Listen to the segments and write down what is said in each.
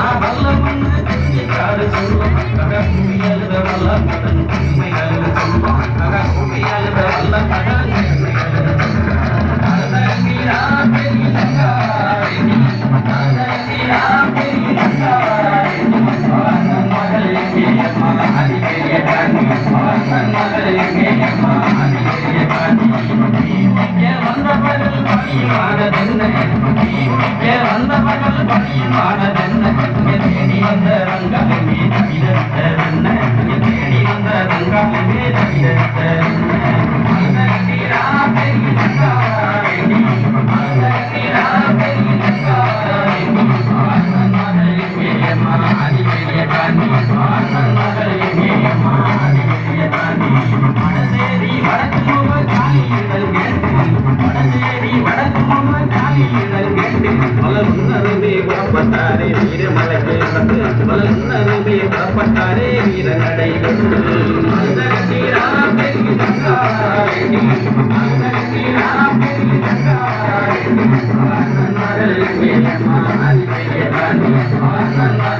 சொல்லும். ரங்கமே தவிர ரங்கமே தவிர புறப்பட்டாரே வீரமலைக்கு வந்து வல்லருமே புறப்பட்டாரே வீர நடை மேலமா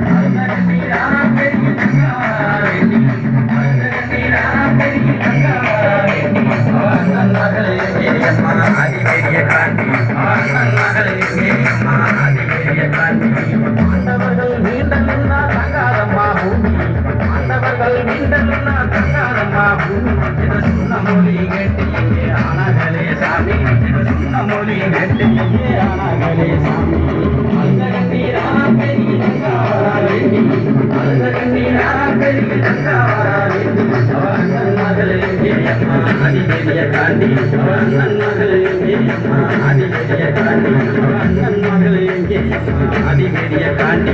அடிபெரிய காண்டி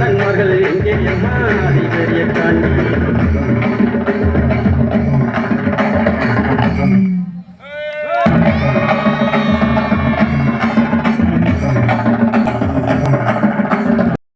நன்மகள் எங்கே அம்மா அடிபெரிய காண்டி.